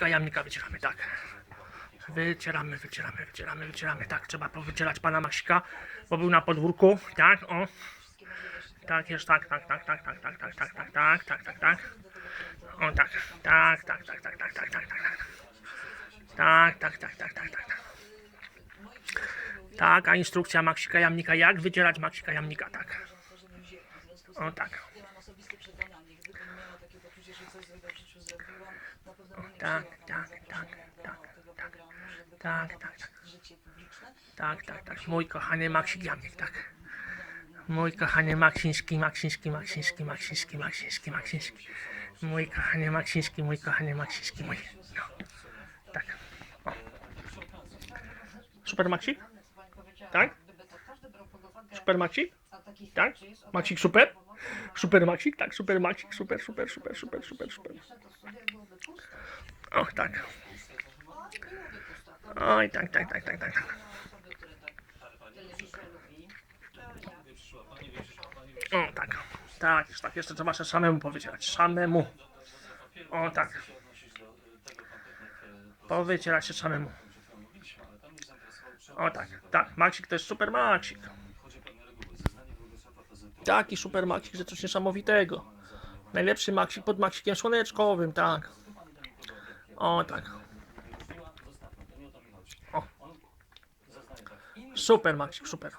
Maksika jamnika wycieramy, tak. Wycieramy, wycieramy, wycieramy, wycieramy. Tak, trzeba powycierać pana Maksika, bo był na podwórku. Tak, o. Tak, jest, tak, tak, tak, tak, tak, tak, tak, tak, tak, tak, tak, tak, tak. O, tak, tak, tak, tak, tak, tak, tak, tak, tak, tak. Tak, tak, tak, tak, tak, tak, tak. Tak, a instrukcja Maksika jamnika, jak wycierać Maksika jamnika, tak. O, tak. Tak, tak, tak, tak, tak, tak, tak, tak. Tak, tak, tak. Mój kochany Maksik Jamnik, tak. Mój kochany Maksiński, Maksiński, Maksiński, Maksiński, Maksiński, Maksiński. Mój kochany Maksiński, mój kochany Maksiński, mój. No. Tak. O. Super Maksik? Tak? Super Maksik? Tak? Maksik super? Super Maksik? Tak, super Maksik, super, super, super, super, super, super. O, tak. Oj, tak, tak, tak, tak, tak. tak. O, tak. Tak, tak. Jeszcze trzeba się samemu powycierać. Samemu. O, tak. Powycierać się samemu. O, tak. Tak. Maksik to jest super Maksik. Taki super Maksik, że coś niesamowitego. Najlepszy Maksik pod Maksikiem Słoneczkowym, tak. O, tak. O. Super, Maksik, super.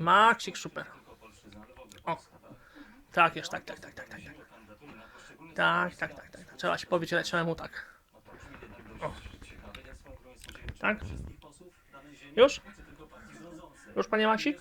Maksik, super. O. Tak jest, tak, tak, tak, tak, tak. Tak, tak, tak, tak. tak. Trzeba się powycierać samemu tak. O. Tak? Już? Już, panie Maksik?